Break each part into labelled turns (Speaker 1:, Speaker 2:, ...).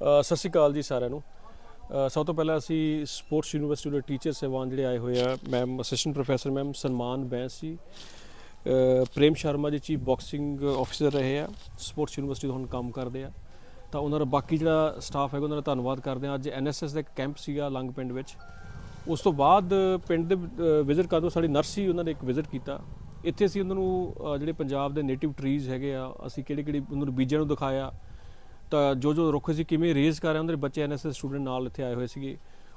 Speaker 1: ਸਤਿ ਸ਼੍ਰੀ ਅਕਾਲ ਜੀ ਸਾਰਿਆਂ ਨੂੰ। ਸਭ ਤੋਂ ਪਹਿਲਾਂ ਅਸੀਂ ਸਪੋਰਟਸ ਯੂਨੀਵਰਸਿਟੀ ਦੇ ਟੀਚਰ ਸਹਿਬਾਨ ਜਿਹੜੇ ਆਏ ਹੋਏ ਆ ਮੈਮ ਅਸਿਸਟੈਂਟ ਪ੍ਰੋਫੈਸਰ ਮੈਮ ਸਨਮਾਨ ਬੈਂਸ ਜੀ ਪ੍ਰੇਮ Sharma ji chief boxing officer ਰਹੇ ਆ, ਸਪੋਰਟਸ ਯੂਨੀਵਰਸਿਟੀ ਤੋਂ ਹੁਣ ਕੰਮ ਕਰਦੇ ਆ। ਤਾਂ ਉਹਨਾਂ ਦਾ ਬਾਕੀ ਜਿਹੜਾ ਸਟਾਫ ਹੈਗਾ, ਉਹਨਾਂ ਦਾ ਧੰਨਵਾਦ ਕਰਦੇ ਆ। ਅੱਜ ਐਨਐਸਐਸ ਦਾ ਕੈਂਪ ਸੀਗਾ ਲੰਗ ਪਿੰਡ ਵਿੱਚ। ਉਸ ਤੋਂ ਬਾਅਦ ਪਿੰਡ ਦੇ ਵਿਜ਼ਿਟ ਕਰਦੇ ਸਾਡੀ ਨਰਸ ਸੀ ਉਹਨਾਂ ਨੇ ਇੱਕ ਵਿਜ਼ਿਟ ਕੀਤਾ। ਇੱਥੇ ਅਸੀਂ ਉਹਨਾਂ ਨੂੰ ਜਿਹੜੇ ਪੰਜਾਬ ਦੇ ਨੇਟਿਵ ਟਰੀਜ਼ ਹੈਗੇ ਆ, ਅਸੀਂ ਕਿਹੜੇ ਕਿਹੜੇ ਉਹਨਾਂ ਨੂੰ ਬੀਜਾਂ ਨੂੰ ਦਿਖਾਇਆ। ਤਾਂ ਜੋ ਜੋ ਰੁੱਖ ਸੀ ਕਿਵੇਂ ਰੇਜ਼ ਕਰ ਰਹੇ ਉਹਨਾਂ ਦੇ ਬੱਚੇ ਐਨਐਸਐਸ ਸਟੂਡੈਂਟ ਨਾਲ ਇੱਥੇ ਆਏ ਹੋਏ ਸੀਗੇ।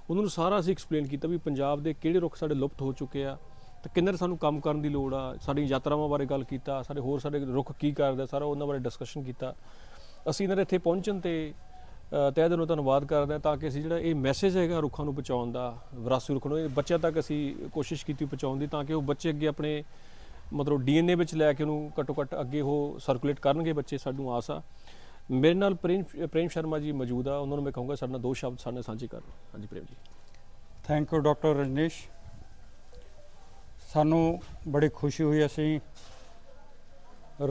Speaker 1: ਉਹਨਾਂ ਨੂੰ ਸਾਰਾ ਅਸੀਂ ਐਕਸਪਲੇਨ ਕੀਤਾ ਵੀ ਪੰਜਾਬ ਦੇ ਕਿਹੜੇ ਰੁੱਖ ਸਾਡੇ ਲੁਪਤ ਹੋ ਚੁੱਕੇ ਆ ਤੇ ਕਿੰਨੇ ਸਾਨੂੰ ਕੰਮ ਕਰਨ ਦੀ ਲੋੜ ਆ ਸਾਡੀ ਯਾਤਰਾਵਾਂ ਬਾਰੇ ਗੱਲ ਕੀਤਾ ਸਾਡੇ ਹੋਰ ਸਾਡੇ ਰੁੱਖ ਕੀ ਕਰਦੇ ਸਾਰਾ ਉਹਨਾਂ ਬਾਰੇ ਡਿਸਕਸ਼ਨ ਕੀਤਾ। ਅਸੀਂ ਇਹਨਾਂ ਦੇ ਇੱਥੇ ਪਹੁੰਚਣ ਤੇ ਅ, ਤਹਿ ਦਿਲੋਂ ਧੰਨਵਾਦ ਕਰਦੇ ਹਾਂ ਤਾਂ ਕਿ ਅਸੀਂ ਜਿਹੜਾ ਇਹ ਮੈਸੇਜ ਹੈਗਾ ਰੁੱਖਾਂ ਨੂੰ ਬਚਾਉਣ ਦਾ ਵਿਰਾਸਤੀ ਰੁੱਖ ਨੂੰ ਇਹ ਬੱਚਿਆਂ ਤੱਕ ਅਸੀਂ ਕੋਸ਼ਿਸ਼ ਕੀਤੀ ਪਹੁੰਚਾਉਣ ਦੀ ਤਾਂ ਕਿ ਉਹ ਬੱਚੇ ਅੱਗੇ ਆਪਣੇ ਮਤਲਬ ਡੀਐਨਏ ਵਿੱਚ ਲੈ ਕੇ ਉਹਨੂੰ ਘੱਟੋ ਘੱਟ ਅੱਗੇ ਉਹ ਸਰਕੂਲੇਟ ਕਰਨਗੇ ਬੱਚੇ ਸਾਨੂੰ ਆਸ ਆ। ਮੇਰੇ ਨਾਲ ਪ੍ਰੇਮ ਪ੍ਰੇਮ ਸ਼ਰਮਾ ਜੀ ਮੌਜੂਦ ਆ ਉਹਨਾਂ ਨੂੰ ਮੈਂ ਕਹੂੰਗਾ ਸਾਡੇ ਨਾਲ ਦੋ ਸ਼ਬਦ ਸਾਡੇ ਨਾਲ ਸਾਂਝੇ ਕਰਨ ਹਾਂਜੀ Prem ji.
Speaker 2: Thank you doctor Rajneesh ਸਾਨੂੰ ਬੜੀ ਖੁਸ਼ੀ ਹੋਈ ਅਸੀਂ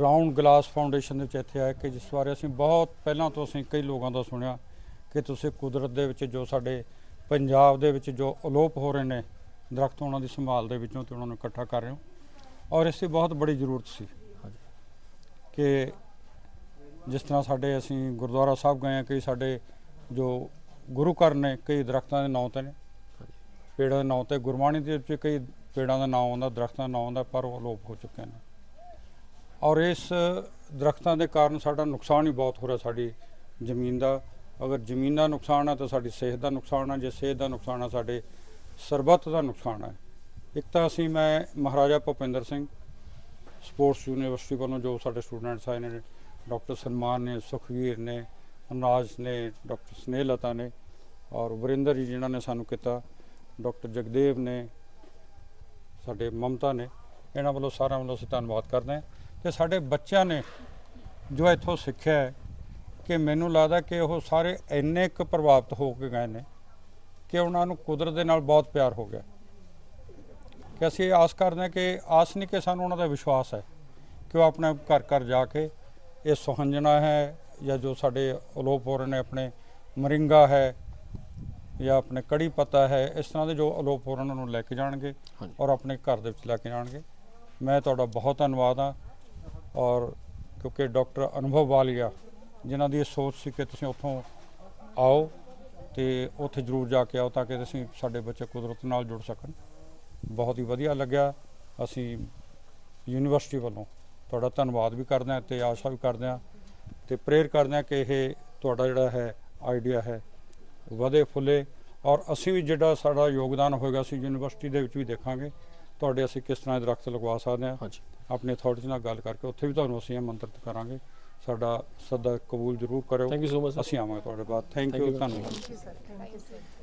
Speaker 2: ਰਾਉਂਡ ਗਲਾਸ ਫਾਊਂਡੇਸ਼ਨ ਦੇ ਵਿੱਚ ਇੱਥੇ ਆਏ ਕਿ ਜਿਸ ਬਾਰੇ ਅਸੀਂ ਬਹੁਤ ਪਹਿਲਾਂ ਤੋਂ ਅਸੀਂ ਕਈ ਲੋਕਾਂ ਦਾ ਸੁਣਿਆ ਕਿ ਤੁਸੀਂ ਕੁਦਰਤ ਦੇ ਵਿੱਚ ਜੋ ਸਾਡੇ ਪੰਜਾਬ ਦੇ ਵਿੱਚ ਜੋ ਅਲੋਪ ਹੋ ਰਹੇ ਨੇ ਦਰਖਤ ਉਹਨਾਂ ਦੀ ਸੰਭਾਲ ਦੇ ਵਿੱਚੋਂ ਤੇ ਉਹਨਾਂ ਨੂੰ ਇਕੱਠਾ ਕਰ ਰਹੇ ਹੋ। ਔਰ ਇਸ ਦੀ ਬਹੁਤ ਬੜੀ ਜ਼ਰੂਰਤ ਸੀ
Speaker 1: ਹਾਂਜੀ।
Speaker 2: ਕਿ ਜਿਸ ਤਰ੍ਹਾਂ ਸਾਡੇ ਅਸੀਂ ਗੁਰਦੁਆਰਾ ਸਾਹਿਬ ਗਏ ਹਾਂ, ਕਈ ਸਾਡੇ ਜੋ ਗੁਰੂ ਘਰ ਨੇ, ਕਈ ਦਰਖਤਾਂ ਦੇ ਨਾਂ ਤੇ ਨੇ। ਪੇੜਾਂ ਦੇ ਨਾਂ ਤੇ, ਗੁਰਬਾਣੀ ਦੇ ਵਿੱਚ ਕਈ ਪੇੜਾਂ ਦਾ ਨਾਂ ਆਉਂਦਾ ਦਰਖਤਾਂ ਦਾ ਨਾਂ ਆਉਂਦਾ ਪਰ ਉਹ ਅਲੋਪ ਹੋ ਚੁੱਕੇ ਨੇ। ਔਰ ਇਸ ਦਰਖਤਾਂ ਦੇ ਕਾਰਨ ਸਾਡਾ ਨੁਕਸਾਨ ਹੀ ਬਹੁਤ ਹੋ ਰਿਹਾ ਸਾਡੀ ਜ਼ਮੀਨ ਦਾ। ਅਗਰ ਜ਼ਮੀਨ ਦਾ ਨੁਕਸਾਨ ਆ ਤਾਂ ਸਾਡੀ ਸਿਹਤ ਦਾ ਨੁਕਸਾਨ ਆ, ਜੇ ਸਿਹਤ ਦਾ ਨੁਕਸਾਨ ਆ, ਸਾਡੇ ਸਰਬੱਤ ਦਾ ਨੁਕਸਾਨ ਹੈ ਇੱਕ ਤਾਂ ਅਸੀਂ, ਮੈਂ ਮਹਾਰਾਜਾ ਭੁਪਿੰਦਰ ਸਿੰਘ, ਸਪੋਰਟਸ ਯੂਨੀਵਰਸਿਟੀ ਵੱਲੋਂ ਜੋ ਸਾਡੇ ਸਟੂਡੈਂਟਸ ਆਏ ਨੇ ਡਾਕਟਰ ਸਨਮਾਨ ਨੇ, ਸੁਖਵੀਰ ਨੇ, ਅਨਾਜ ਨੇ, ਡਾਕਟਰ ਸਨੇਹਲਤਾ ਨੇ ਔਰ ਵਰਿੰਦਰ ਜੀ ਜਿਨ੍ਹਾਂ ਨੇ ਸਾਨੂੰ ਕੀਤਾ, ਡਾਕਟਰ ਜਗਦੇਵ ਨੇ, ਸਾਡੇ ਮਮਤਾ ਨੇ, ਇਹਨਾਂ ਵੱਲੋਂ ਸਾਰਿਆਂ ਵੱਲੋਂ ਅਸੀਂ ਧੰਨਵਾਦ ਕਰਦੇ ਹਾਂ। ਤੇ ਸਾਡੇ ਬੱਚਿਆਂ ਨੇ ਜੋ ਇੱਥੋਂ ਸਿੱਖਿਆ ਹੈ ਕਿ ਮੈਨੂੰ ਲੱਗਦਾ ਕਿ ਉਹ ਸਾਰੇ ਇੰਨੇ ਕੁ ਪ੍ਰਭਾਵਿਤ ਹੋ ਕੇ ਗਏ ਨੇ ਕਿ ਉਹਨਾਂ ਨੂੰ ਕੁਦਰਤ ਦੇ ਨਾਲ ਬਹੁਤ ਪਿਆਰ ਹੋ ਗਿਆ। ਕਿ ਅਸੀਂ ਆਸ ਕਰਦੇ ਹਾਂ ਕਿ ਆਸ ਨਹੀਂ ਕਿ ਸਾਨੂੰ ਉਹਨਾਂ ਦਾ ਵਿਸ਼ਵਾਸ ਹੈ ਕਿ ਉਹ ਆਪਣੇ ਘਰ ਘਰ ਜਾ ਕੇ ਇਹ ਸੁਹੰਜਣਾ ਹੈ ਜਾਂ ਜੋ ਸਾਡੇ ਅਲੋਪ ਹੋ ਰਹੇ ਨੇ ਆਪਣੇ ਮਰਿੰਗਾ ਹੈ ਜਾਂ ਆਪਣੇ ਕੜੀ ਪੱਤਾ ਹੈ ਇਸ ਤਰ੍ਹਾਂ ਦੇ ਜੋ ਅਲੋਪ ਹੋ ਰਹੇ ਨੇ ਉਹਨਾਂ ਨੂੰ ਲੈ ਕੇ ਜਾਣਗੇ। ਔਰ ਆਪਣੇ ਘਰ ਦੇ ਵਿੱਚ ਲੈ ਕੇ ਜਾਣਗੇ। ਮੈਂ ਤੁਹਾਡਾ ਬਹੁਤ ਧੰਨਵਾਦ ਹਾਂ ਔਰ ਕਿਉਂਕਿ ਡਾਕਟਰ ਅਨੁਭਵ ਵਾਲੀਆ ਜਿਨ੍ਹਾਂ ਦੀ ਇਹ ਸੋਚ ਸੀ ਕਿ ਤੁਸੀਂ ਉੱਥੋਂ ਆਓ ਤੇ ਉੱਥੇ ਜ਼ਰੂਰ ਜਾ ਕੇ ਆਓ ਤਾਂ ਕਿ ਅਸੀਂ ਸਾਡੇ ਬੱਚੇ ਕੁਦਰਤ ਨਾਲ ਜੁੜ ਸਕਣ। ਬਹੁਤ ਹੀ ਵਧੀਆ ਲੱਗਿਆ। ਅਸੀਂ ਯੂਨੀਵਰਸਿਟੀ ਵੱਲੋਂ ਤੁਹਾਡਾ ਧੰਨਵਾਦ ਵੀ ਕਰਦੇ ਹਾਂ ਤੇ ਆਸ਼ਾ ਵੀ ਕਰਦੇ ਹਾਂ ਤੇ ਪ੍ਰੇਰ ਕਰਦੇ ਹਾਂ ਕਿ ਇਹ ਤੁਹਾਡਾ ਜਿਹੜਾ ਹੈ ਆਈਡੀਆ ਹੈ ਵਧੇ ਫੁੱਲੇ ਔਰ ਅਸੀਂ ਵੀ ਜਿਹੜਾ ਸਾਡਾ ਯੋਗਦਾਨ ਹੋਏਗਾ ਅਸੀਂ ਯੂਨੀਵਰਸਿਟੀ ਦੇ ਵਿੱਚ ਵੀ ਦੇਖਾਂਗੇ। ਤੁਹਾਡੇ ਅਸੀਂ ਕਿਸ ਤਰ੍ਹਾਂ ਦਰਖਤ ਲਗਵਾ ਸਕਦੇ ਹਾਂ।
Speaker 1: ਹਾਂਜੀ।
Speaker 2: ਆਪਣੇ ਅਥਾਰਟੀ ਨਾਲ ਗੱਲ ਕਰਕੇ ਉੱਥੇ ਵੀ ਤੁਹਾਨੂੰ ਅਸੀਂ ਆਮੰਤਰਿਤ ਕਰਾਂਗੇ। ਸਾਡਾ ਸੱਦਾ ਕਬੂਲ ਜ਼ਰੂਰ ਕਰਿਓ।
Speaker 1: ਥੈਂਕ ਯੂ ਸੋ ਮਚ
Speaker 2: ਅਸੀਂ ਆਵਾਂਗੇ ਤੁਹਾਡੇ ਬਾਅਦ। ਥੈਂਕ ਯੂ ਧੰਨਵਾਦ।